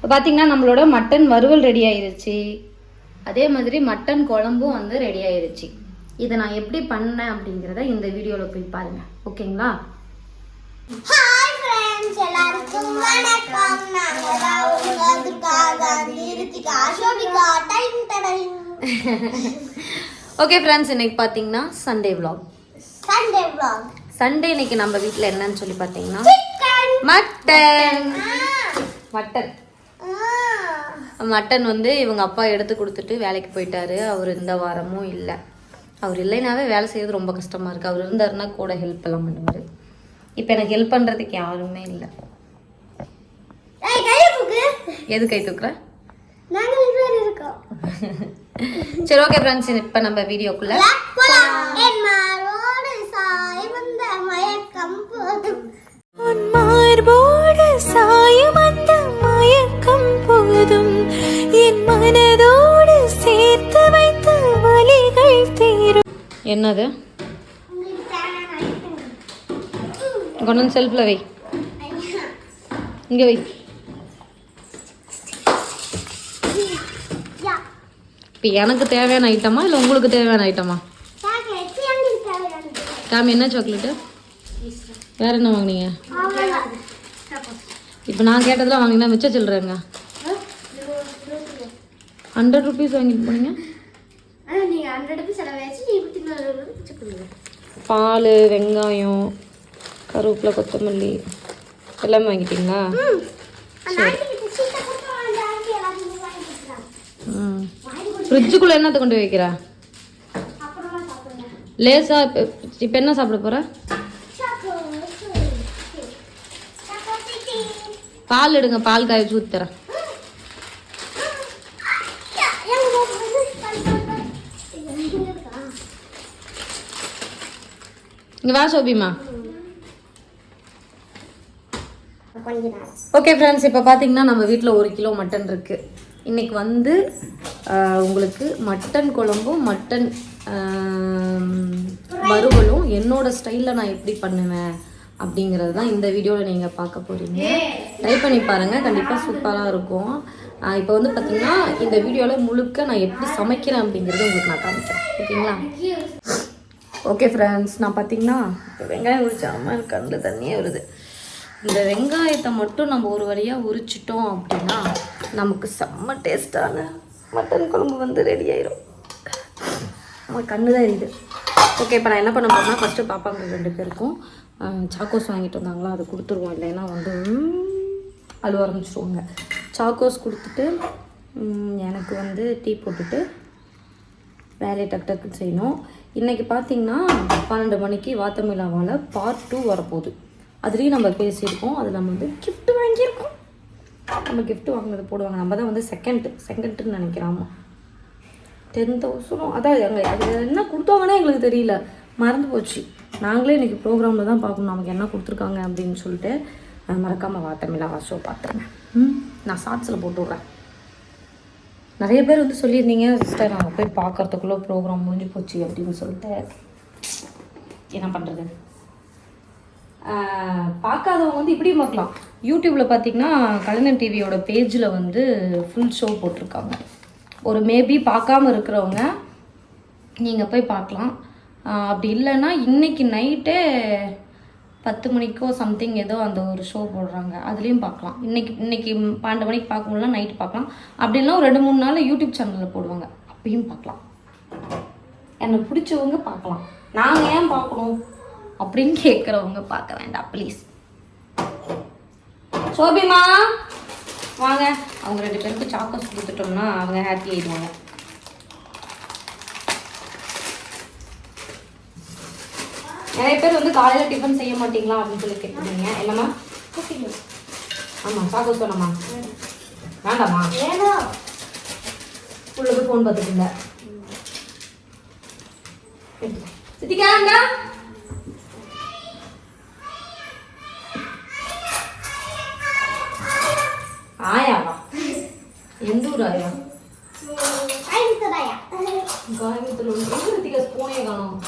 இப்போ பார்த்தீங்கன்னா நம்மளோட மட்டன் வறுவல் ரெடி ஆயிருச்சு. அதே மாதிரி மட்டன் குழம்பும் வந்து ரெடி ஆயிருச்சு. இதை நான் எப்படி பண்ணேன் அப்படிங்கிறத இந்த வீடியோவில் போய் பாருங்க. ஓகேங்களா? எல்லாருக்கும் வணக்கம். ஓகே ஃப்ரெண்ட்ஸ் இன்னைக்கு பார்த்தீங்கன்னா Sunday vlog. Sunday vlog. Sunday இன்னைக்கு நம்ம வீட்டில் என்னன்னு சொல்லி பார்த்தீங்கன்னா மட்டன் மட்டன் மட்டன் வந்து இவங்க அப்பா எடுத்து கொடுத்துட்டு வேலைக்கு போயிட்டாரு. அவர் இந்த வாரமும் இல்லை. அவர் இல்லைனாவே வேலை செய்யறது ரொம்ப கஷ்டமா இருக்கு. அவர் இருந்தாருன்னா கூட ஹெல்ப் எல்லாம் பண்ணுவார். இப்போ எனக்கு ஹெல்ப் பண்ணுறதுக்கு யாருமே இல்லை. எது கை தூக்குற? நாங்க ரெண்டு பேர் இருக்கோம். சரி ஓகே ஃப்ரெண்ட்ஸ் இப்போ நம்ம வீடியோக்குள்ள என்னது? கொண்டு வந்து செல்ஃபில் வை. இங்கே வை. இப்போ எனக்கு தேவையான ஐட்டமா இல்லை உங்களுக்கு தேவையான ஐட்டமா காமி என்ன சாக்லேட்டு வேற என்ன வாங்குனீங்க? இப்போ நான் கேட்டதெல்லாம் வாங்கினா மிச்ச சில்லறேங்க. ஹண்ட்ரட் ருபீஸ் வாங்கிட்டு போனீங்க ஆனா நீங்க ஹண்ட்ரட் ருபீஸ் செலவு வச்சு நீ இருபத்தி நாலு ரூபாய் பிச்சை கொடுங்க பால் வெங்காயம் கருவேப்பிலை கொத்தமல்லி எல்லாமே வாங்கிட்டீங்களா? ஃப்ரிட்ஜுக்குள்ளே என்னத்தை கொண்டு வைக்கிறா? லேசா இப்போ இப்போ என்ன சாப்பிட போகிற பால் எடுங்க பால் காய வச்சு ஊற்றி இங்கே வா சோபிமா. ஓகே ஃப்ரெண்ட்ஸ் இப்போ பார்த்தீங்கன்னா நம்ம வீட்டில் ஒரு கிலோ மட்டன் இருக்குது இன்னைக்கு வந்து உங்களுக்கு மட்டன் குழம்பும் மட்டன் வறுவலும் என்னோட ஸ்டைலில் நான் எப்படி பண்ணுவேன் அப்படிங்கிறது தான் இந்த வீடியோவில் நீங்கள் பார்க்க போகிறீங்க ட்ரை பண்ணி பாருங்கள் கண்டிப்பாக சூப்பராக இருக்கும். இப்போ வந்து பார்த்தீங்கன்னா இந்த வீடியோவில் முழுக்க நான் எப்படி சமைக்கிறேன் அப்படிங்கிறத உங்களுக்கு நான் காமிக்கிறேன். ஓகேங்களா? ஓகே ஃப்ரெண்ட்ஸ் நான் பார்த்தீங்கன்னா இப்போ வெங்காயம் உரிச்சாமல் எனக்கு கண்ணில் தண்ணியே வருது. இந்த வெங்காயத்தை மட்டும் நம்ம ஒரு வழியாக உரிச்சிட்டோம் அப்படின்னா நமக்கு செம்ம டேஸ்ட்டான மட்டன் குழம்பு வந்து ரெடி ஆயிரும். நம்ம கண்ணு தான் எரியுது. ஓகே இப்போ நான் என்ன பண்ண போறேன்னா ஃபஸ்ட்டு பாப்பாங்க ரெண்டு பேருக்கும் சாக்கோஸ் வாங்கிட்டு வந்தாங்களா அதை கொடுத்துருவோம். இல்லைன்னா வந்து ம், அழுவ ஆரம்பிச்சிருவாங்க. சாக்கோஸ் கொடுத்துட்டு எனக்கு வந்து டீ போட்டுட்டு வேலையை டக்கு டக்குன்னு செய்யணும். இன்றைக்கி பார்த்தீங்கன்னா பன்னெண்டு மணிக்கு வாத்தமிழாவால் பார்ட் டூ வரப்போகுது. அதுலேயும் நம்ம பேசியிருக்கோம். அதில் நம்ம வந்து கிஃப்ட் வாங்கியிருக்கோம். நம்ம கிஃப்ட் வாங்கினது போடுவாங்க. நம்ம தான் வந்து செகண்ட் செகண்ட்னு நினைக்கிறாமா? டென் தௌசண்டும் அதான் அங்கே அது என்ன கொடுத்தாங்கன்னே எங்களுக்கு தெரியல. மறந்து போச்சு. நாங்களே இன்றைக்கி ப்ரோக்ராமில் தான் பார்க்கணும். நமக்கு என்ன கொடுத்துருக்காங்க அப்படின்னு சொல்லிட்டு மறக்காமல் வாத்தமிழா ஷோ பார்த்துருங்க. ம் நான் ஷார்ட்ஸில் போட்டு விட்றேன். நிறைய பேர் வந்து சொல்லியிருந்தீங்க சிஸ்டர் நாங்கள் போய் பார்க்கறதுக்குள்ளே ப்ரோக்ராம் முடிஞ்சு போச்சு அப்படின்னு சொல்லிட்டு. என்ன பண்ணுறது பார்க்காதவங்க வந்து இப்படியும் பார்க்கலாம். யூடியூப்பில் பார்த்தீங்கன்னா கலைஞர் டிவியோட பேஜில் வந்து ஃபுல் ஷோ போட்டிருக்காங்க. ஒரு மேபி பார்க்காம இருக்கிறவங்க நீங்கள் போய் பார்க்கலாம். அப்படி இல்லைன்னா இன்றைக்கி நைட்டே பத்து மணிக்கோ சம்திங் ஏதோ அந்த ஒரு ஷோ போடுறாங்க. அதுலேயும் பார்க்கலாம். இன்னைக்கு இன்னைக்கு பன்னெண்டு மணிக்கு பார்க்கணும்னா நைட் பார்க்கலாம். அப்படின்னா ஒரு ரெண்டு மூணு நாள் யூடியூப் சேனலில் போடுவாங்க. அப்பயும் பார்க்கலாம். எனக்கு பிடிச்சவங்க பார்க்கலாம். நாங்கள் ஏன் பார்க்கணும்? அப்படின்னு கேட்குறவங்க பார்க்க வேண்டாம் ப்ளீஸ் சோபிமா வாங்க. அவங்க ரெண்டு பேருக்கு சாக்கோஸ் கொடுத்துட்டோம்னா அவங்க ஹாப்பி ஆயிடுவாங்க. நிறைய பேர் வந்து காலையில் டிஃபன் செய்ய மாட்டீங்களா அப்படின்னு சொல்லி கேட்குறீங்க என்னம்மா ஆமாம் சாக்கோஸ் சொன்னம்மா வேண்டாமா வேணும் உள்ள போய் ஃபோன் பார்த்துட்டு இருந்த சித்திகா அங்க ஆயாவா? எந்த ஊர் ஆயா ஐந்துதாயா கோயம்புத்தூர் எங்க சித்திகா ஸ்பூனே காணும்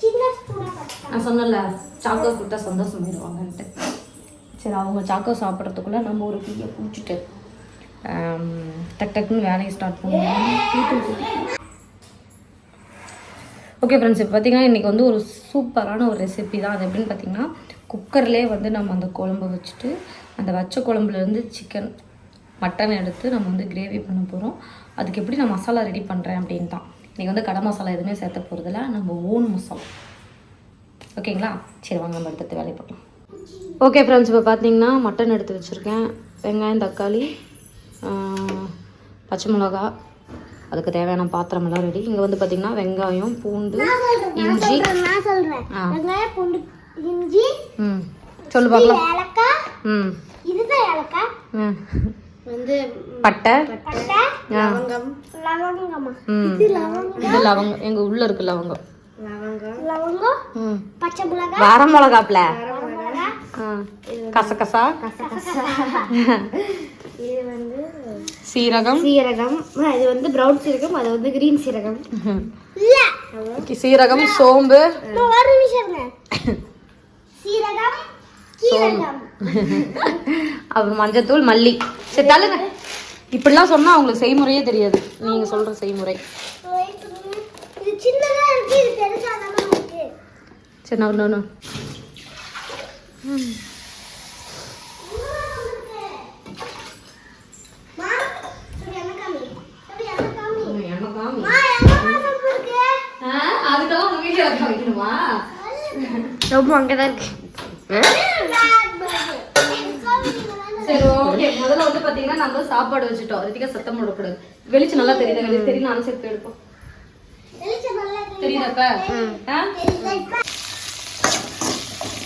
சின்ன ஸ்பூனா கட்டா நான் சொன்னல சாக்கோ கொடுத்தா சந்தோஷமாயிருவாங்கன்ட்டு சரி அவங்க சாக்கோ சாப்பிட்றதுக்குள்ளே நம்ம ஒரு டீயை குடிச்சிட்டு டக் டக்குன்னு வேலையை ஸ்டார்ட் பண்ணுவோம். ஓகே ஃப்ரெண்ட்ஸ் இப்போ பார்த்தீங்கன்னா இன்றைக்கி வந்து ஒரு சூப்பரான ஒரு ரெசிபி தான். அது எப்படின்னு பார்த்தீங்கன்னா குக்கர்லேயே வந்து நம்ம அந்த குழம்பு வச்சுட்டு அந்த வச்ச குழம்புலேருந்து சிக்கன் மட்டன் எடுத்து நம்ம வந்து கிரேவி பண்ண போகிறோம் அதுக்கு எப்படி நான் மசாலா ரெடி பண்ணுறேன் அப்படின் தான் இன்றைக்கி வந்து கடை மசாலா எதுவுமே சேர்த்த போகிறதில்ல நம்ம ஓன் மசாலா. ஓகேங்களா? சரி வாங்க நம்ம எடுத்து வேலையை பார்க்கலாம். ஓகே ஃப்ரெண்ட்ஸ் இப்போ பார்த்தீங்கன்னா மட்டன் எடுத்து வச்சுருக்கேன். வெங்காயம் தக்காளி பச்சை மிளகா அதுக்கு தேவையான பாத்திரம் எல்லாம் ரெடி இங்கே வந்து பார்த்தீங்கன்னா வெங்காயம் பூண்டு இஞ்சி. நான் சொல்றேன். ஆ. வெங்காயம் பூண்டு இஞ்சி ம். சொல்லு பார்க்கலாம். ம். இதுதான் ஏலக்காய். ம் வந்து பட்டை. லவங்கம் லவங்கமா. ம். இது லவங்கம். இது லவங்கம். எங்கள் உள்ளே இருக்கு லவங்கம். லவங்கம். லவங்கம்? ம். பச்சை மிளகாய்? வர மிளகாப்ல. கசகசா? இது வந்து சீரகம். சீரகம். இது வந்து பிரவுன் சீரகம் அது வந்து கிரீன் சீரகம். சீரகம் சோம்பு. ஒரு நிமிஷம். சீரகம் அப்புறம் மஞ்சத்தூள் மல்லி. சரி தள்ளுங்க. இப்படிலாம் சொன்னா அவங்களுக்கு செய்முறையே தெரியாது. நீங்க சொல்ற செய்முறை. சின்னதா இருக்கு இது பெருசா தானே இருக்கு. சரி நான் ஒன்று ரொம்ப அங்கதான் இருக்கு. சரி ஓகே முதல்ல வந்து பாத்தீங்கன்னா நம்ம சாப்பாடு வச்சுட்டோம். அதுக்கு சத்தம் போடக்கூடாது. வெளிச்சம் நல்லா தெரியுது? எனக்கு தெரியும் நானும் சேர்த்து எடுப்போம் தெரியுதாப்ப?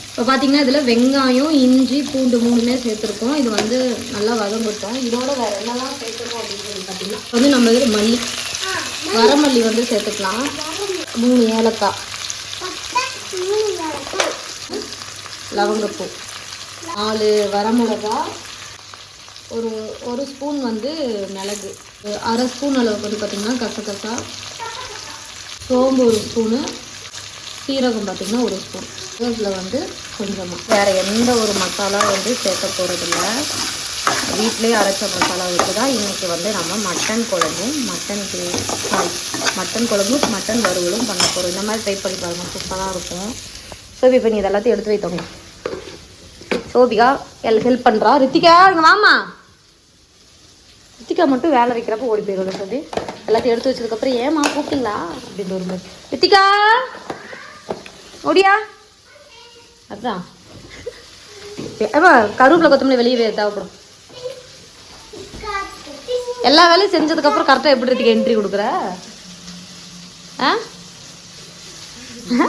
இப்போ பார்த்தீங்கன்னா இதில் வெங்காயம் இஞ்சி பூண்டு மூணுமே சேர்த்துருக்கோம். இது வந்து நல்லா வதங்கட்டும் இதோட வேறு என்னெல்லாம் சேர்த்துருக்கோம் அப்படின்னு பார்த்தீங்கன்னா வந்து நம்ம இதில் மல்லி வரமல்லி வந்து சேர்த்துக்கலாம். மூணு ஏலக்காய். லவங்கப்பூ. நாலு வரமிளகா. ஒரு ஒரு ஸ்பூன் வந்து மிளகு. அரை ஸ்பூன் அளவுக்கு வந்து பார்த்திங்கன்னா கசகசா. சோம்பு ஒரு ஸ்பூனு சீரகம் பார்த்திங்கன்னா ஒரு ஸ்பூன். இதில் வந்து கொஞ்சமாக வேறு எந்த ஒரு மசாலா வந்து சேர்க்க போகிறதில்ல வீட்டிலேயே அரைச்ச மசாலா வச்சு தான் இன்றைக்கி வந்து நம்ம மட்டன் குழம்பும் மட்டன் கிரேவி சாரி மட்டன் குழம்பும் மட்டன் வறுவலும் பண்ண போகிறோம் இந்த மாதிரி ட்ரை பண்ணி பாருங்கள் சூப்பராக இருக்கும். ஸோ இப்போ நீ இதெல்லாத்தையும் எடுத்து வைத்தோங்க சோபிகா எல்லாம் ஹெல்ப் பண்ணுறா ரித்திகா இங்கே வாமா ரித்திகா மட்டும் வேலை வைக்கிறப்ப ஓடி போயிடும்ல சொல்லி எல்லாத்தையும் எடுத்து வச்சதுக்கப்புறம் ஏமா கூப்பிட்டீங்களா? அப்படின்னு ஒரு மாதிரி. ரித்திகா! ஓடியா? அதான். ஏமா கருவேப்பிலை கொத்தமல்லி வெளியே தேவைப்படும். எல்லா வேலையும் செஞ்சதுக்கப்புறம் கரெக்டாக எப்படி ரித்திகா என்ட்ரி கொடுக்குற? ஆ?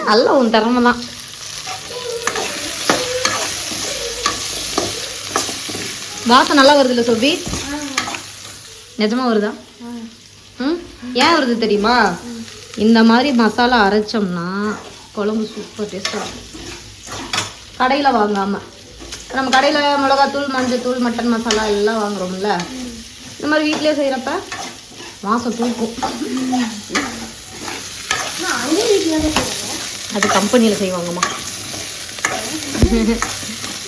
அல்ல உன் திறமை தான். வாசம் நல்லா வருது இல்லை சோபி? நிஜமா வருதா? ஏன் வருது தெரியுமா? இந்த மாதிரி மசாலா அரைச்சோம்னா குழம்பு சூப்பர் டேஸ்ட்டாக இருக்கும். கடையில் வாங்காமல் நம்ம கடையில் மிளகாத்தூள் மஞ்சத்தூள் மட்டன் மசாலா எல்லாம் வாங்குறோம்ல. இந்த மாதிரி வீட்டிலே செய்கிறப்ப மாதம் தூக்கும். அது கம்பெனியில் செய்வாங்கம்மா.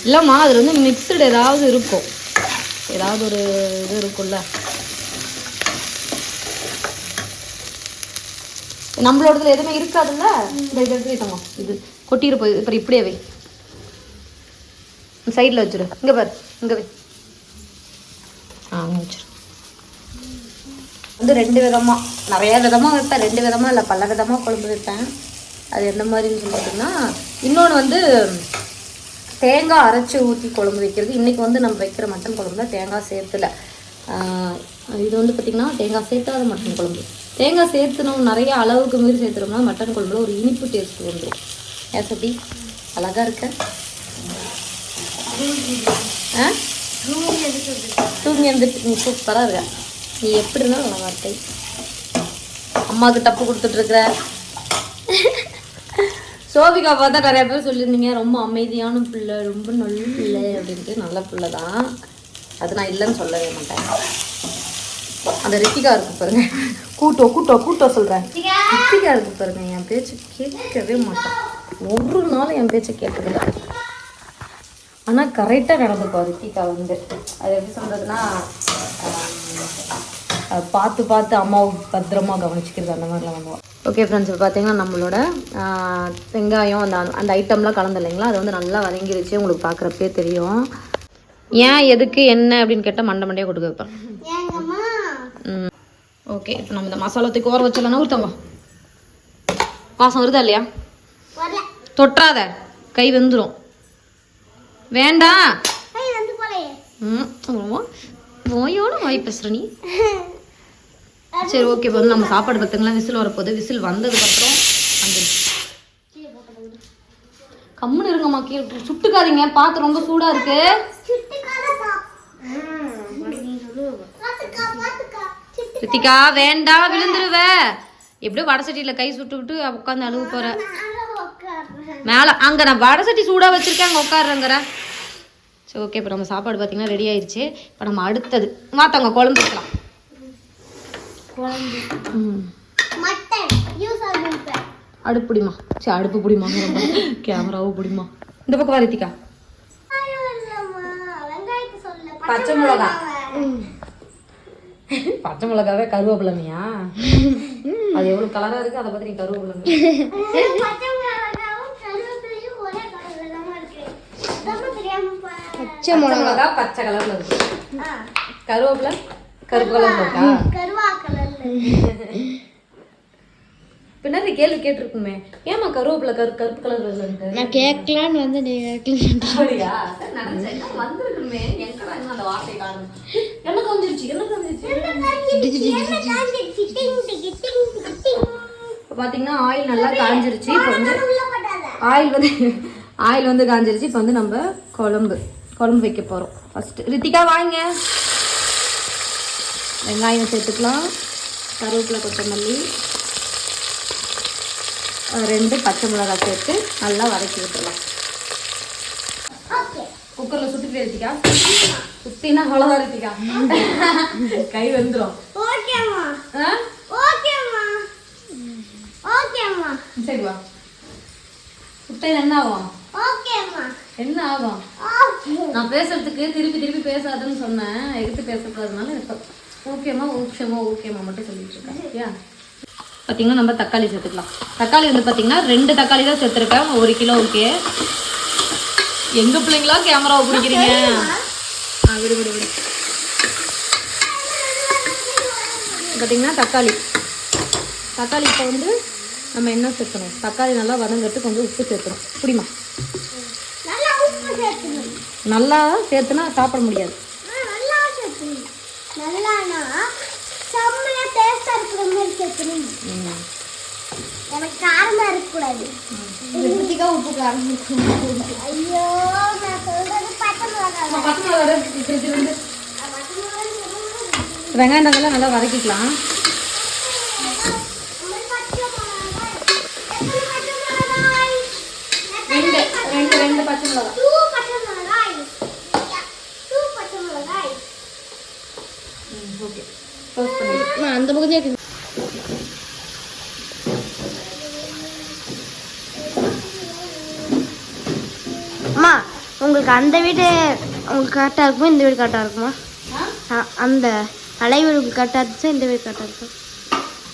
இல்லைம்மா அதில் வந்து மிக்சடு ஏதாவது இருக்கும். ஏதாவது ஒரு இது இருக்கும்ல. நம்மளோடதுல எதுவுமே இருக்காதுல்ல? இந்த இது எடுத்து இது கொட்டிரு போய் இப்போ இப்படியே வை. சைடில் வச்சிரு. இங்கே பாரு இங்கே வை. ஆ அங்கே வச்சிரு. வந்து ரெண்டு விதமாக நிறைய விதமாக வைப்பேன். ரெண்டு விதமாக இல்லை பல விதமாக குழம்பு வைப்பேன். அது எந்த மாதிரின்னு சொல்லிட்டிங்கன்னா இன்னொன்று வந்து தேங்காய் அரைச்சி ஊற்றி குழம்பு வைக்கிறது. இன்றைக்கி வந்து நம்ம வைக்கிற மட்டன் குழம்புல தேங்காய் சேர்த்துல. இது வந்து பார்த்திங்கன்னா தேங்காய் சேர்த்தாத மட்டன் குழம்பு. தேங்காய் சேர்த்துனோம் நிறைய அளவுக்கு மீறி சேர்த்துனோம்னா மட்டன் குழம்புல ஒரு இனிப்பு டேஸ்ட் வந்துடும் ஏன் சட்டி? அழகாக இருக்க. ஆ? தூங்கி வந்துட்டு நீ சூப்பராக இருக்க. நீ எப்படி இருந்தாலும் நல்லா வார்த்தை அம்மாவுக்கு டப்பு கொடுத்துட்ருக்குற சோபிகா பார்த்தா நிறைய பேர் சொல்லியிருந்தீங்க ரொம்ப அமைதியான பிள்ளை ரொம்ப நல்ல பிள்ளை அப்படின்ட்டு. நல்ல பிள்ளை தான் அது நான் இல்லைன்னு சொல்லவே மாட்டேன். அந்த ரித்திகா இருக்கு பாருங்க. கூட்டோ கூட்டோ கூட்டோ சொல்கிறேன் ரித்திகா இருக்கு பாருங்க. என் பேச்சு கேட்கவே மாட்டேன் ஒரு நாள் என் பேச்சை கேட்டதில்ல. ஆனால் கரெக்டாக நடந்துக்கும் ரித்திகா வந்து. அது எப்படி சொல்கிறதுனா பார்த்து பார்த்து அம்மாவை பத்திரமா கவனிச்சிக்கிறது அந்த மாதிரிலாம் பண்ணுவோம் ஓகே ஃப்ரெண்ட்ஸ் இப்போ பார்த்தீங்கன்னா நம்மளோட வெங்காயம் அந்த அந்த ஐட்டம்லாம் கலந்து இல்லைங்களா? அது வந்து நல்லா வதங்கிருச்சு. உங்களுக்கு பார்க்குறப்பே தெரியும். ஏன் எதுக்கு என்ன அப்படின்னு கேட்டால் மண்டை மண்டையாக கொடுக்க வைப்பேன் ஓகே இப்போ நம்ம இந்த மசாலா தூக்கி ஓர வச்சிடலாம் ஊற்றவங்க வாசம் வருதா இல்லையா? வரல. தொட்டுறாத கை வெந்துடும் வேண்டாம் வந்து ம் நோயோட வாய் பேசுகிற நீ. சரி ஓகே இப்போ வந்து நம்ம சாப்பாடு பத்துங்களாம் விசில் வரப்போகுது. விசில் வந்ததுக்கப்புறம் அந்த கம்முன்னு இருங்கம்மா கீழே சுட்டுக்காதீங்க. பார்த்து ரொம்ப சூடாக இருக்கு. ரித்திகா வேண்டாம் விழுந்துருவ. எப்படியோ வடை சட்டியில் கை சுட்டுக்கிட்டு உட்காந்து அழுவ போற. மேலே அங்கே நான் வடை சட்டி சூடாக வச்சுருக்கேன் அங்கே உட்காடுறேங்கிற சரி ஓகே இப்போ நம்ம சாப்பாடு பார்த்தீங்கன்னா ரெடி ஆயிருச்சு. இப்போ நம்ம அடுத்தது. மாத்தவங்க குழம்பு வைக்கலாம். ம். அடுப்பு பிடிமா. சரி அடுப்பு பிடிமா. கேமராவும் பிடிமா. இந்த பக்கம் வரத்திக்கா பச்சை மிளகா. பச்சை மிளகாவே கருவேப்பிலமையா? அது எவ்வளோ கலராக இருக்குது அதை பற்றி நீ கருவேப்பிலை பச்சை இருக்கு. மிளகா பச்சை கலரில் இருக்கு. கருவேப்பிலை கருப்பு கலரில் இருக்கா? கருவா கலர்ல. பின்னாடி கேள்வி கேட்டிருக்குமே. ஏமா கருவேப்பிலை கரு கருப்பு இல்லைன்ட்டு நான் கேட்கலான்னு வந்து நீ அப்படியா? சரி, நினைச்சேன். என்ன வந்திருக்குமே. இன்னும் அந்த வார்த்தை காணும்? எனக்கு வந்துருச்சு எனக்கு வந்துருச்சு. பார்த்தீங்கன்னா ஆயில் நல்லா காஞ்சிருச்சு. இப்போ வந்து ஆயில் வந்து ஆயில் வந்து காஞ்சிருச்சு. இப்போ வந்து நம்ம குழம்பு குழம்பு வைக்க போகிறோம் ஃபஸ்ட்டு ரித்திகா வாங்க. வெங்காயம் சேர்த்துக்கலாம். கருவேப்பிலை கொத்தமல்லி. ரெண்டு பச்சை மிளகாய் சேர்த்து நல்லா வதக்கி விட்டுடலாம். குக்கரில் சுட்டுட்டு ரித்திகா சுத்தினா அவ்வளோதான் ரித்திகா கை வந்துடும் ஓகேம்மா ஆ? ஓகேம்மா ஓகேம்மா சரி வா. சுட்டையில் என்ன ஆகும்? என்ன ஆகும்? நான் பேசுறதுக்கு திருப்பி திருப்பி பேசாதுன்னு சொன்னேன். எடுத்து பேசக்கூடாதுனால ஓகேம்மா ஓகேம்மா ஓகேம்மா மட்டும் சொல்லிட்டு இருக்கேன். பார்த்தீங்கன்னா நம்ம தக்காளி சேர்த்துக்கலாம். தக்காளி வந்து பார்த்தீங்கன்னா ரெண்டு தக்காளி தான் சேர்த்துருக்கேன். ஒரு கிலோவுக்கு எங்கள் பிள்ளைங்களா கேமராவை பிடிக்கிறீங்க? ஆ விடு விடு விடு. பார்த்தீங்கன்னா தக்காளி. தக்காளி இப்போ வந்து நம்ம என்ன சேர்க்கணும்? தக்காளி நல்லா வதங்கிறதுக்கு கொஞ்சம் உப்பு சேர்க்கணும். புரியுமா? நல்லா சேர்த்துனா சாப்பிட முடியாது. ஆ, நல்லா சேர்த்துக்கணும் நல்லானா செம்மையா டேஸ்டா இருக்கிற மாதிரி சேர்த்துக்கணும் ம். எனக்கு காரமா இருக்கக்கூடாது. ரித்திகா உப்பு காரம் ஐயோ நான் சொல்றது பச்சை மிளகாய் பச்சை மிளகாய் வெங்காயம் நல்லா வதக்கிக்கலாம் நம்ம பச்சை மிளகாய் எத்தனை பச்சை மிளகாய் ரெண்டு ரெண்டு ரெண்டு பச்சை மிளகா டூ பச்சை மிளகாய் டூ பச்சை மிளகாய் ஓகே க்ளோஸ் பண்ணிடு அந்த பக்கம் தான் இருக்கு அம்மா உங்களுக்கு அந்த வீடு உங்களுக்கு கரெக்டாக இருக்குமா? இந்த வீடு கரெக்டாக இருக்குமா? அந்த அலைவீடு உங்களுக்கு கரெக்டாக இருந்துச்சா? இந்த வீடு கரெக்டாக இருக்கும்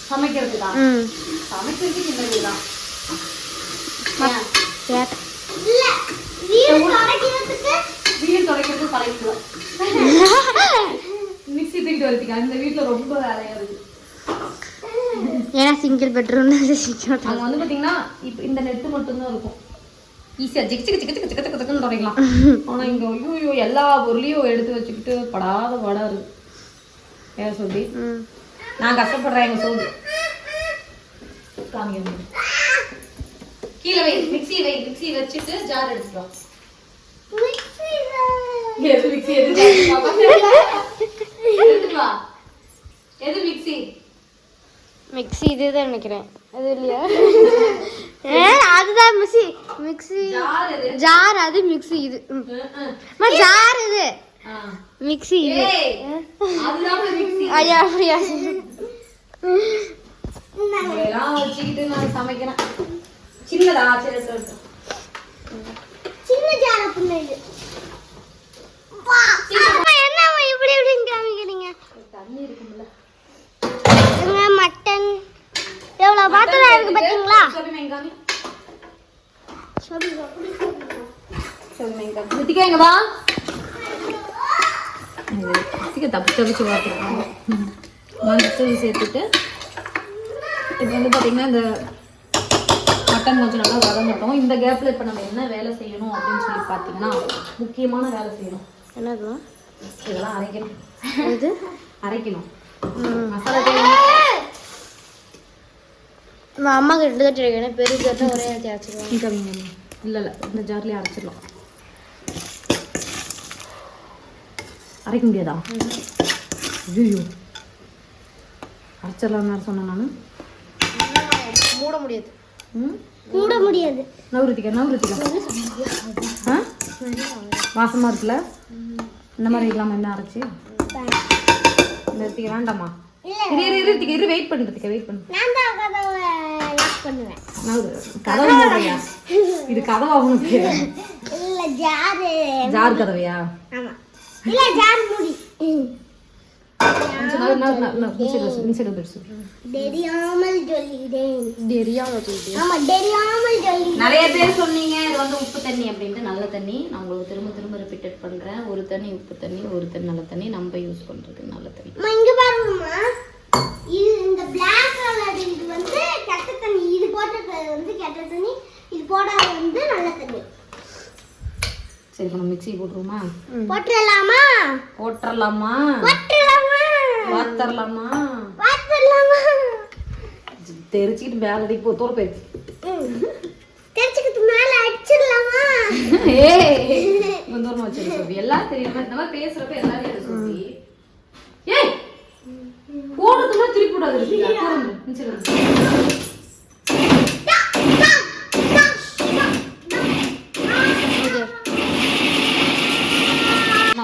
சமைக்கிறதுக்கா? ம். சமைக்கிறதுக்கு இந்த வீடு தான் கேட்டேன் இல்ல வீடு துடைக்கிறதுக்கு வீடு துடைக்கிறது பழகிக்கலாம் மிக்ஸி தூக்கிட்டு வரதுக்கு? அந்த வீட்டில் ரொம்ப வேலையாக இருக்குது ஏன்னா சிங்கிள் பெட்ரூம் சீக்கிரம் அங்கே வந்து பார்த்தீங்கன்னா இப்போ இந்த நெட்டு மட்டும்தான் இருக்கும். ஈஸியாக ஜிக்கு ஜிக்கு ஜிக்கு ஜிக்கு ஜிக்கு ஜிக்குன்னு துடைக்கலாம் ஆனால் இங்கே ஐயோ எல்லா பொருளையும் எடுத்து வச்சுக்கிட்டு படாத இருக்கு. ஏன் சொல்லி நான் கஷ்டப்படுறேன் எங்க சோறு காமிக்க கீழே வை மிக்ஸி வை மிக்ஸி வச்சுட்டு ஜார் எடுத்துட்டோம் எது மிக்ஸி எது? எடுத்துட்டு வா. எது மிக்ஸி மிக்ஸி இதுதான் நினைக்கிறேன். அது இல்லையா? ஏ அதுதான் மிக்ஸி. மிக்ஸி. ஜார் அது மிக்ஸி இது. ஜார் இது. மிக்ஸி இது. ஐயா அப்படியா? சின்னதா சரி. சின்ன. ஜார இது. என்னம்மா இப்படி இப்படின்னு காமிக்கிறீங்க இங்க மட்டன் எவ்வளவு பாத்திரம் இருக்கு வா. ரித்திகா தப்பு தப்பிச்சு பார்த்துருக்காங்க. மஞ்சள் சேர்த்துட்டு. இப்போ வந்து பார்த்தீங்கன்னா இந்த மட்டன் கொஞ்சம் நல்லா வதங்கட்டும். இந்த கேப்பில் இப்போ நம்ம என்ன வேலை செய்யணும் அப்படின்னு சொல்லி பார்த்தீங்கன்னா முக்கியமான வேலை செய்யணும். என்னதுமா இதெல்லாம் அரைக்கணும். இது அரைக்கணும். மசாலா நம்ம அம்மா கிட்ட கட்டி வைக்கணும் பெரிய கட்ட ஒரே இடத்துல அரைச்சிடுவோம் இங்க இல்லை இல்லை. இந்த ஜார்லேயே அரைச்சிடலாம். அரைக்க முடியாதா? ஐயோ அரைச்சிடலாம் சொன்னேன் நான். மூட முடியாது. ம்? மூட முடியாது. நவருத்திக்கா நவருத்திக்கா ஆ? வாசமாக இருக்குல்ல? இந்த மாதிரி இல்லாமல் என்ன அரைச்சி? ரித்திகா வேண்டாமா? இரு இரு இரு வெயிட் பண்ணுறதுக்கு வெயிட் பண்ணு நான் தான் கதவை லாக் பண்ணுவேன். நவரு கதவு மூடுறியா? இது கதவா உனக்கு இல்ல ஜாரு. ஜார் கதவையா? ஆமா. இல்ல ஜார் மூடி. நிறைய பேர் சொன்னீங்க இது வந்து உப்பு தண்ணி அப்படின்ட்டு நல்ல தண்ணி. நான் உங்களுக்கு திரும்ப திரும்ப ரிப்பீட்டட் பண்றேன். ஒரு தண்ணி உப்பு தண்ணி ஒரு தண்ணி நல்ல தண்ணி. நம்ம யூஸ் பண்றது நல்ல தண்ணி. அம்மா, இங்க பாருங்கம்மா. இது இந்த பிளாக் கலர் இது வந்து கெட்ட தண்ணி. இது போட்டிருக்கிறது வந்து கெட்ட தண்ணி. இது போடாத வந்து நல்ல தண்ணி. சரி இப்போ நம்ம மிக்ஸி போட்டுருவோமா? போட்டுடலாமா போட்டுடலாமா போட்டுடலாமா வாத்தரலாமா? போட்டுடலாமா தெரிச்சுக்கிட்டு மேலே அடிக்க போ தோற போயிடுச்சு தெரிச்சுக்கிட்டு மேல அடிச்சிடலாமா? ஏய் கொஞ்சம் தூரமா வச்சிரு எல்லாம் தெரியாம இந்த மாதிரி பேசுறப்ப எல்லாரும் ஏய் போடுறதுமா திருப்பி விடாது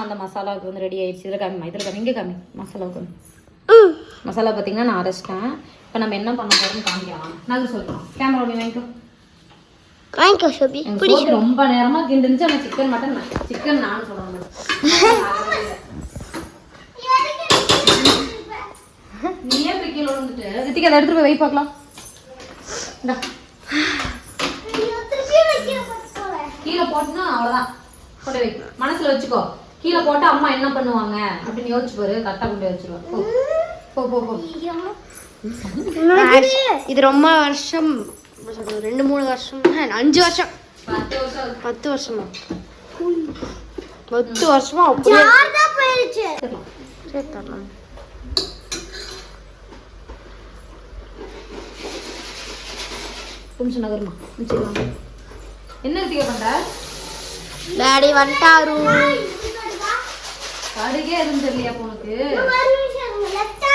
அந்த மசாலாவுக்கு வந்து ரெடி ஆயிடுச்சு. இதில் காமி இதில் காமி இங்கே காமி மசாலாவுக்கு மசாலா பார்த்தீங்கன்னா நான் அரைச்சிட்டேன். இப்போ நம்ம என்ன பண்ண போறோம்னு காமிக்கலாம். நான் சொல்கிறோம் கேமரா நீ வாங்கிக்கோ. வாங்கிக்கோ சோபி ரொம்ப நேரமா கிண்டுச்சு ஆனா சிக்கன் மட்டன் சிக்கன் நான் சொல்லுவாங்க நீயே போய் கீழே வந்துட்டு ரித்திகா அதை எடுத்துட்டு போய் வை பார்க்கலாம். கீழே போட்டுனா அவ்வளவுதான். கொண்டு வை மனசுல வச்சுக்கோ. கீழே போட்டு அம்மா என்ன பண்ணுவாங்க? அப்படின்னு யோசிச்சு பாரு. கரெக்டா கொண்டு போய் வச்சிருவா. போ. போ போ இது? ரொம்ப வருஷம். ரெண்டு மூணு வருஷம். அஞ்சு வருஷம். பத்து வருஷம் பத்து வருஷமா? அப்படியே போயிருச்சு. சரி தரலாம். கொஞ்சம் நகருமா? வச்சிடலாம் என்ன ரித்திகா பண்ற? டாடி வந்துட்டாரு. கடுகே எதுவும் தெரியலையா உனக்கு?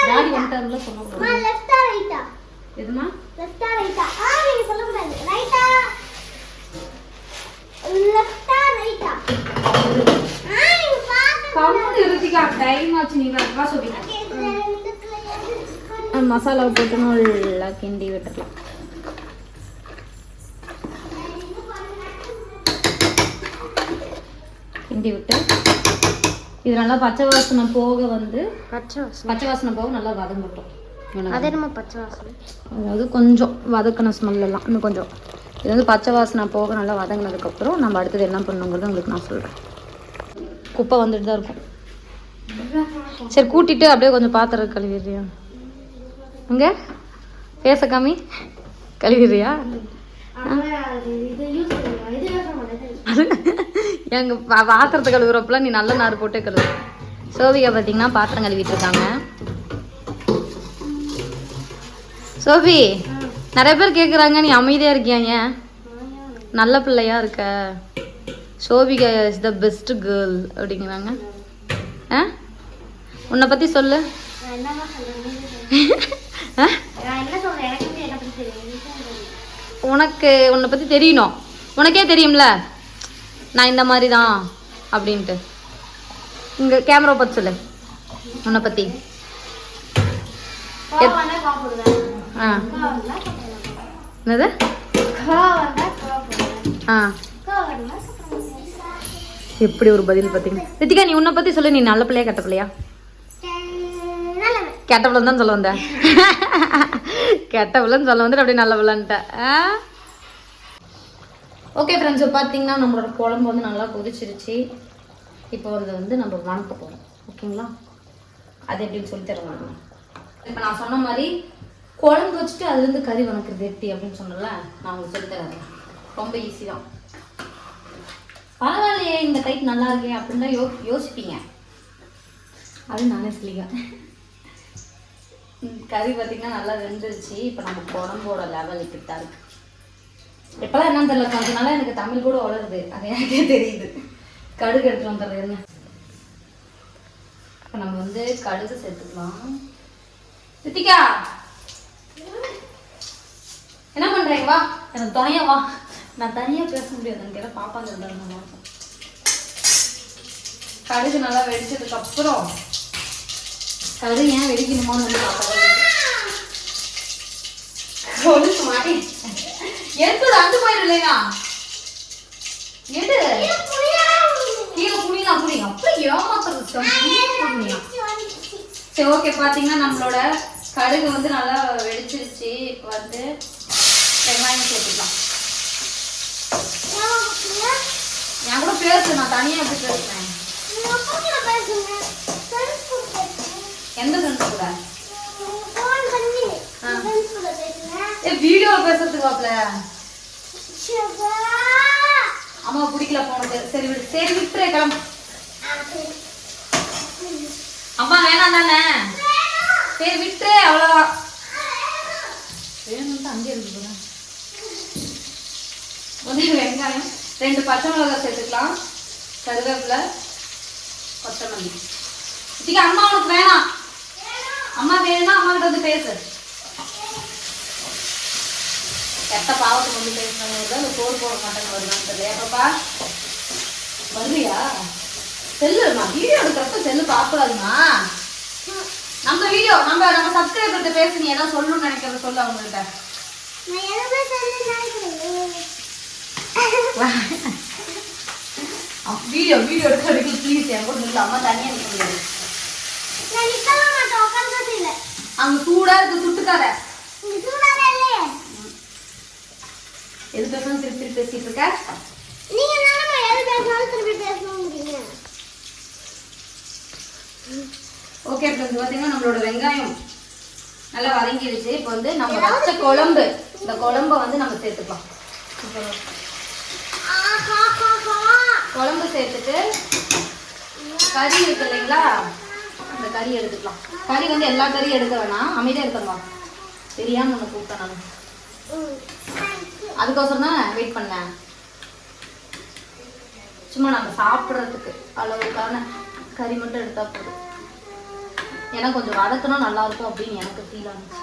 டாடி வந்துட்டாருல சொன்ன லெஃப்டா ரைட்டா எதுமா? லெஃப்டா ரைட்டா ஆ? நீங்க சொல்லக்கூடாது ரைட்டா லெஃப்டா ரைட்டா ஆ நீங்க பாத்து கம்மு ரித்திகா டைம் ஆச்சு நீ வா சொல்லி மசாலா போட்டு நல்லா கிண்டி விட்டுறலாம் கிண்டி விட்டு இது நல்லா பச்சை வாசனை போக வந்து பச்சை வாசனை. பச்சை வாசனை போக நல்லா வதங்கட்டும் அதே நம்ம பச்சை வாசனை? அதாவது கொஞ்சம் வதக்கின ஸ்மெல் எல்லாம் இன்னும் கொஞ்சம். இது வந்து பச்சை வாசனை போக நல்லா வதங்கினதுக்கப்புறம் நம்ம அடுத்தது என்ன பண்ணுங்கிறது உங்களுக்கு நான் சொல்கிறேன் குப்பை வந்துட்டு தான் இருக்கும். சரி கூட்டிட்டு அப்படியே கொஞ்சம் பாத்திரம் கழுவிடுறியா? இங்க பேச காமி. கழுவிடுறியா? எங்க பா- பாத்திரத்தை கழுவுறப்பெல்லாம் நீ நல்ல நார் போட்டே கழுவு சோபிகா பார்த்தீங்கன்னா பாத்திரம் கழுவிட்டு இருக்காங்க. சோபி நிறைய பேர் கேட்குறாங்க நீ அமைதியாக இருக்கியா ஏன்? நல்ல பிள்ளையா இருக்க. Sobika is the best girl அப்படிங்கிறாங்க. ஆ? உன்னை பற்றி சொல்லு. ஆ? உனக்கு உன்னை பற்றி தெரியணும். உனக்கே தெரியும்ல? நான் இந்த மாதிரி தான் அப்படின்ட்டு. இங்கே கேமரா பார்த்து சொல்லு. உன்னை பற்றி ஆ. என்னது? ஆ. எப்படி ஒரு பதில் பார்த்தீங்க ரித்திகா நீ உன்னை பத்தி சொல்லு. நீ நல்ல பிள்ளையா கெட்ட பிள்ளையா? கெட்ட பிள்ளைன்னு தான் சொல்ல வந்தேன். கெட்ட பிள்ளைன்னு சொல்ல வந்துட்டு அப்படியே நல்ல பிள்ளைன்ட்டேன் ஓகே ஃப்ரெண்ட்ஸ் பார்த்தீங்கன்னா நம்மளோட குழம்பு வந்து நல்லா கொதிச்சிருச்சு. இப்போ அதை வந்து நம்ம வணக்க போகிறோம் ஓகேங்களா அது எப்படின்னு சொல்லி தருவாங்க இப்போ நான் சொன்ன மாதிரி குழம்பு வச்சுட்டு அதுலேருந்து கறி வணக்கிறது எப்படி அப்படின்னு சொன்னல நான் உங்களுக்கு சொல்லி தரேன். ரொம்ப ஈஸி தான். பரவாயில்லையே இந்த டைப் நல்லா இருக்கே அப்படின்னு தான் யோ யோசிப்பீங்க. அது நானே சொல்லிக்கிறேன் ம், கறி பார்த்தீங்கன்னா நல்லா வெந்துருச்சு. இப்போ நம்ம குழம்போட லெவல் இப்படி தான் இருக்குது எப்போல்லாம் என்னன்னு தெரியல கொஞ்ச எனக்கு தமிழ் கூட வளருது. அது எனக்கே தெரியுது. கடுகு எடுத்துட்டு வந்துடுறது என்ன? இப்போ நம்ம வந்து கடுகு சேர்த்துக்கலாம். ரித்திகா! என்ன பண்ணுறீங்க வா. எனக்கு துணையா வா. நான் தனியாக பேச முடியாது. எனக்கு ஏதாவது பாப்பா இருந்தாலும் கடுகு நல்லா வெடிச்சதுக்கு அப்புறம் கடுகு ஏன் வெடிக்கணுமான்னு வந்து பாப்பா ஒழுங்கு மாதிரி எடுத்து அந்து போயிடும் இல்லையா எடு. கீழே புளியலாம் புளியும் அப்புறம் ஏமாத்துறது சரி ஓகே பார்த்தீங்கன்னா நம்மளோட கடுகு வந்து நல்லா வெடிச்சிருச்சு. வந்து வெங்காயம் சேர்த்துக்கலாம். என் கூட பேசு நான் தனியாக எப்படி பேசுறேன். எந்த ஃப்ரெண்ட்ஸ் கூட? ஏ வீடியோவில் பேசுறதுக்கு வாப்ல அம்மா பிடிக்கல போனது. சரி விடு. சரி விட்டுரு கிளம்பு. அம்மா வேணாம் தானே? சரி விட்டுரு அவ்வளோதான் வேணும்னு அங்கே இருக்கு போல. ஒரு வெங்காயம். ரெண்டு பச்சை மிளகாய் சேர்த்துக்கலாம். கருவேப்பிலை கொத்தமல்லி. இதுக்கு அம்மா உனக்கு வேணாம். அம்மா வேணும்னா அம்மா கிட்ட வந்து பேசு. கெட்ட பாவத்துக்கு வந்து பேசுனவங்க தான் இந்த சோறு போட மாட்டேங்க வருதான்னு தெரியல ஏப்பாப்பா வருவியா? செல்லு நான் வீடியோ எடுக்கிறப்ப செல்லு பார்க்கக்கூடாதுமா நம்ம வீடியோ நம்ம நம்ம சப்ஸ்கிரைபர்கிட்ட பேசி நீ ஏதாவது சொல்லணும்னு நினைக்கிறத சொல்லு அவங்கள்ட்ட. வீடியோ வீடியோ எடுக்கிறதுக்கு ப்ளீஸ் என் கூட நில்லு. அம்மா தனியாக நிற்க முடியாது. அங்க சூடா இருக்கு சுட்டுக்கார எது பேசணும் திருப்பி திருப்பி பேசிட்டு இருக்க? நீங்க தானே எது பேசினாலும் திருப்பி பேசணுங்கிறீங்க ஓகே ஃப்ரெண்ட்ஸ் பார்த்தீங்கன்னா நம்மளோட வெங்காயம் நல்லா வதங்கிடுச்சு இப்போ வந்து நம்ம வச்ச குழம்பு இந்த குழம்ப வந்து நம்ம சேர்த்துக்கலாம். இப்போ குழம்பு சேர்த்துட்டு கறி இருக்கு இல்லைங்களா? அந்த கறி எடுத்துக்கலாம். கறி வந்து எல்லா கறியும் எடுக்க வேணாம். அமைதியாக இருக்கணுமா தெரியாம ஒன்று கூப்பிட்டேன் நான் அதுக்கோசரம் தான் வெயிட் பண்ணேன் சும்மா நம்ம சாப்பிட்றதுக்கு அளவுக்கான கறி மட்டும் எடுத்தா போதும். ஏன்னா கொஞ்சம் வதக்கினா நல்லா இருக்கும் அப்படின்னு எனக்கு ஃபீல் ஆனிச்சு.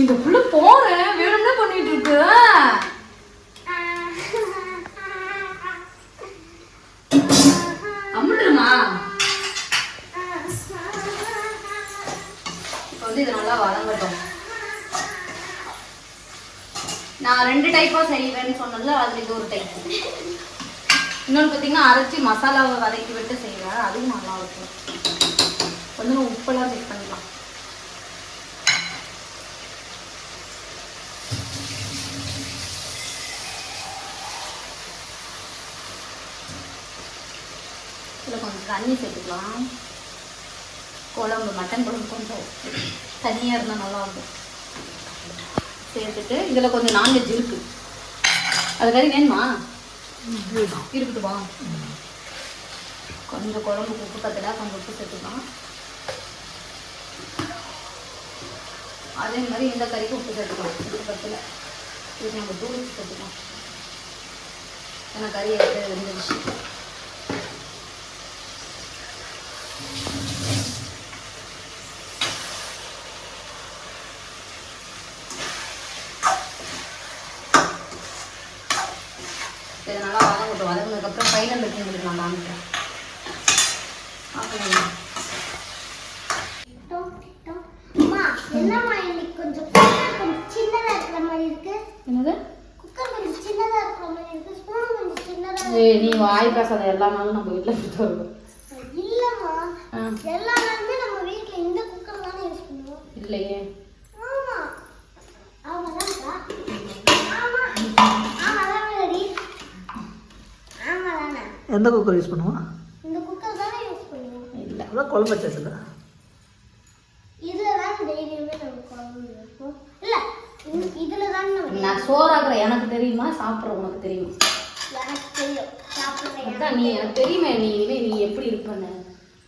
இந்த புள்ள போறேன். வேணும்னா பண்ணிட்டு இருக்கு? அம்முடுமா இப்போ வந்து இது நல்லா வதங்கட்டும். நான் ரெண்டு டைப்பா செய்வேன்னு சொன்னதுல அதில் இது ஒரு டைப் இன்னொன்று பார்த்தீங்கன்னா அரைச்சி மசாலாவை வதக்கி விட்டு செய்வேன். அதுவும் நல்லா இருக்கும். கொஞ்சம் உப்பெல்லாம் செக் பண்ணிக்கலாம். இதில் கொஞ்சம் தண்ணி சேர்த்துக்கலாம். குழம்பு மட்டன் குழம்பு கொஞ்சம் தண்ணியாக இருந்தால் நல்லா இருக்கும். சேர்த்துட்டு இதில் கொஞ்சம் நான்வெஜ் இருக்கு. அது கறி வேணுமா? இருக்கட்டுமா கொஞ்சம் குழம்புக்கு உப்பு பத்தல கொஞ்சம் உப்பு சேர்த்துக்கலாம். அதே மாதிரி இந்த கறிக்கு உப்பு சேர்த்துக்கலாம். உப்பு பத்தல. இது நம்ம தூள் சேர்த்துக்கலாம். ஏன்னா கறி எடுத்து வெந்துருச்சு இதை நல்லா வதங்கட்டும் வதங்கினதுக்கப்புறம் ஃபைனல் வச்சு உங்களுக்கு நான் காமிக்கிறேன் ஓகே அம்மா என்னம்மா இன்னைக்கு கொஞ்சம் குக்கர் கொஞ்சம் சின்னதா இருக்கிற மாதிரி இருக்கு என்னது குக்கர் கொஞ்சம் சின்னதா இருக்கிற மாதிரி இருக்கு ஸ்பூன் கொஞ்சம் சின்னதா ஏய் நீ வாய் பேசாத. எல்லா நாளும் நம்ம வீட்டில் கொடுத்து வருவோம். இல்லம்மா. எல்லா நாளுமே நம்ம வீட்ல இந்த குக்கர் தானே யூஸ் பண்ணுவோம். இல்லையே ஆமா ஆமாதான்க்கா ஆமா ஆமா தானே ஆமா தானே எந்த குக்கர் யூஸ் பண்ணுவோம்? இந்த குக்கர் தானே யூஸ் பண்ணுவோம். இல்லை அதான் குழம்பு வச்சாச்சுல. இதுல தான் டெய்லியுமே நம்ம குழம்பு வைப்போம். இல்ல இதுல தான் நான் சோறாக்குற எனக்கு தெரியுமா? சாப்பிட்ற உனக்கு தெரியுமா? எனக்கு தெரியும். சாப்பிடுறேன் அதான் நீ எனக்கு தெரியுமே நீ இனிமே நீ எப்படி இருப்பேன்னு.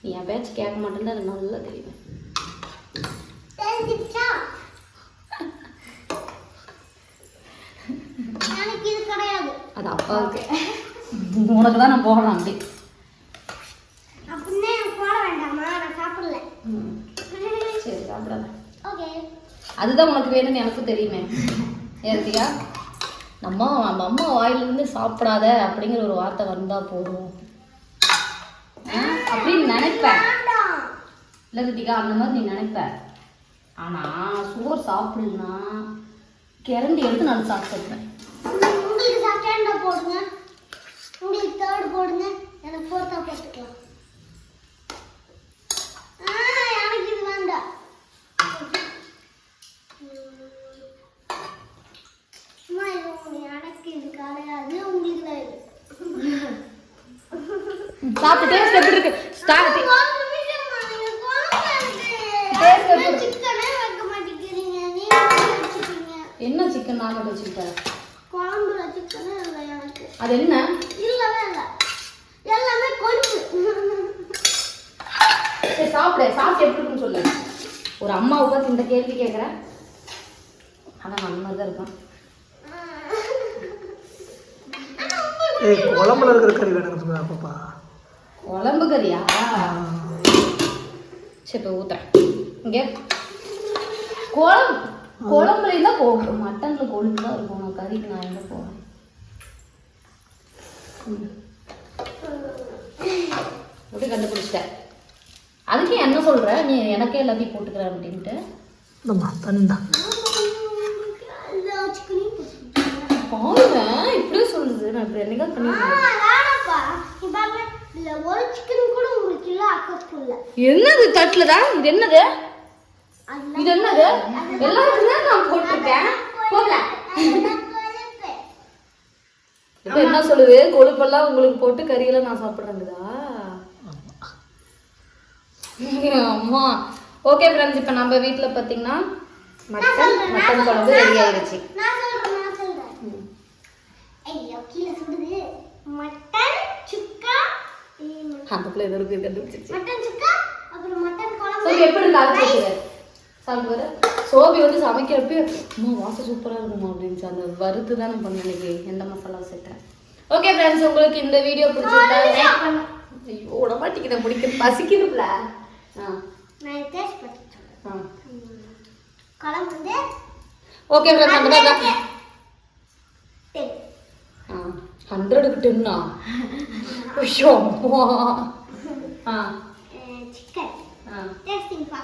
நீ என் பேச்சு கேட்க மாட்டேன்னு எனக்கு நல்லா தெரியுமே. தெரிஞ்சிச்சா? எனக்கு இது கிடையாது. அது அப்பாவுக்கு. உனக்கு தான் நான் போகலாம் அப்படி. சரி சாப்பிடாத. அதுதான் உனக்கு வேணும்னு எனக்கும் தெரியுமே. ஏத்தியா நம்ம நம்ம அம்மா வாயிலிருந்து சாப்பிடாத அப்படிங்கிற ஒரு வார்த்தை வந்தா போதும். அப்படின்னு நினைப்பேன் இல்லை ரித்திகா அந்த மாதிரி நீ நினைப்ப. ஆனா சோறு சாப்பிடலனா கிரண்டி எடுத்து நான் சாப்பிட்டுருப்பேன் உங்களுக்கு தேர்ட் போடுங்க எனக்கு ஃபோர்த்தா போட்டுக்கலாம். எனக்கு இது வேண்டாம் அம்மா, இது எனக்கு இது கிடையாது உங்களுக்கு தான் இது. சாப்பிட்டு டேஸ்ட் எப்படி இருக்கு? ஸ்டார்ட். என்ன சிக்கன் நான் வச்சுக்கிட்டேன்? குழம்புல சிக்கனே இல்லை எனக்கு அது என்ன? இல்லவே இல்லை. எல்லாமே கொழுப்பு. சரி சாப்பிடு. சாப்பிட்டு எப்படி இருக்குன்னு சொல்லு. ஒரு அம்மாவை பார்த்து இந்த கேள்வி கேட்குறேன் அதான் அந்த மாதிரி தான் இருப்பான் ஏய் குழம்புல இருக்கிற கறி வேணும்னு சொல்லுங்க பாப்பா குழம்பு கறியா? சரி இப்போ ஊத்துறேன். இங்கே. குழம்பு. குழம்புல தான் போகும் மட்டன்ல கொழுப்பு தான் இருக்கும். நான் கறிக்கு நான் எங்க போவேன்? ம். எப்படி கண்டுபிடிச்சிட்டேன். அதுக்கு என்ன சொல்ற? நீ எனக்கே எல்லாத்தையும் போட்டுக்கிற அப்படின்ட்டு. இந்தம்மா தண்ணி எல்லா சிக்கனையும் போட்டுருக்கீங்க. பாருங்க இப்படியே சொல்லுது. நான் இப்படி என்னைக்கா பண்ணிருக்கேன் என்னது தட்டுல தான் இது என்னது? இது என்னது? எல்லாத்துக்கும் தான் நான் போட்டிருக்கேன். கொழுப்பு. இப்போ என்ன சொல்லுது? கொழுப்பெல்லாம் உங்களுக்கு போட்டு கறியெல்லாம் நான் சாப்பிட்றேங்குதா? அம்மா. ஓகே ஃப்ரெண்ட்ஸ் இப்போ நம்ம வீட்டில் பார்த்தீங்கன்னா மட்டன் மட்டன் குழம்பு ரெடி ம், அந்த பிள்ளை ஏதோ இருக்கு கண்டுபிடிச்சிச்சு மட்டன் சுக்கா அப்புறம் மட்டன் குழம்பு. எப்படி இருக்கு சாப்பிட்டு வர சோபி வந்து சமைக்கிறப்ப அம்மா வாசம் சூப்பராக இருக்குமா அப்படின்னு அந்த வறுத்து தானே பண்ண இன்னைக்கு. எந்த மசாலா சேர்த்தேன். ஓகே ஃப்ரெண்ட்ஸ் உங்களுக்கு இந்த வீடியோ பிடிச்சிருந்தா லைக் பண்ண. ஐயோ விட மாட்டேங்குது முடிக்க பசிக்குதுல ஆ. நான். ஆ. குழம்பு ஓகே ஃப்ரெண்ட்ஸ். ஹண்ட்ரடுக்கு டென்னா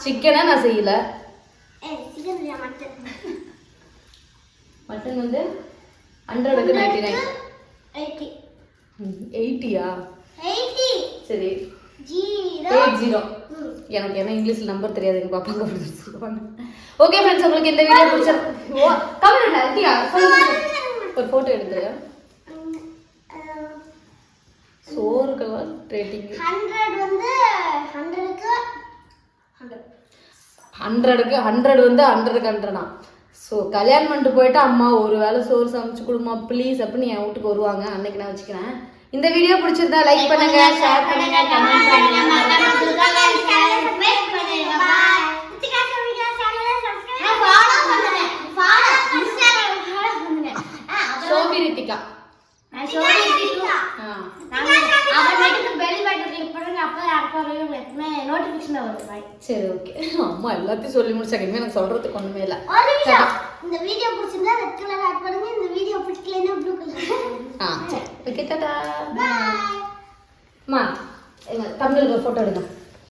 சிக்கன் நான் செய்யல. மட்டன் வந்து ஹண்ட்ரடுக்கு நைன்டி நைன் எயிட்டி. எயிட்டியா? எயிட்டி. சரி. ஜீரோ. Eight zero. எனக்கு என்ன இங்கிலீஷ் நம்பர் தெரியாது எங்க பாப்பாங்க சொல்லுவாங்க. ஓகே ஃப்ரெண்ட்ஸ் உங்களுக்கு இந்த வீடியோ பிடிச்சிருக்கு ஓ கமெண்ட் இல்லையா ஒரு ஃபோட்டோ எடுத்துரு சோறுக்கெல்லாம் ரேட்டிங் ஹண்ட்ரட் வந்து ஹண்ட்ரடுக்கு ஹண்ட்ரட் ஹண்ட்ரடுக்கு ஹண்ட்ரட் வந்து ஹண்ட்ரடுக்கு ஹண்ட்ரடா ஸோ கல்யாணம் பண்ணிட்டு போயிட்டு அம்மா ஒரு வேளை சோறு சமைச்சு கொடுமா ப்ளீஸ் அப்படின்னு என் வீட்டுக்கு வருவாங்க. அன்னைக்கு நான் வச்சுக்கிறேன். இந்த வீடியோ பிடிச்சிருந்தா லைக் பண்ணுங்க ஷேர் பண்ணுங்க கமெண்ட் பண்ணுங்க. சோபி ரித்திகா சரி ஓகே அம்மா எல்லாத்தையும் சொல்லி முடிச்சாங்க. இனிமே எனக்கு சொல்றதுக்கு ஒண்ணுமே இல்லை. இந்த வீடியோ பிடிச்சிருந்தா ரெட் கலர் ஆட் பண்ணுங்க இந்த வீடியோ பிடிக்கலைன்னா ப்ளூ கலர் ஆ சரி. Okay tata. பாய் அம்மா ஒரு ஃபோட்டோ எடுங்க.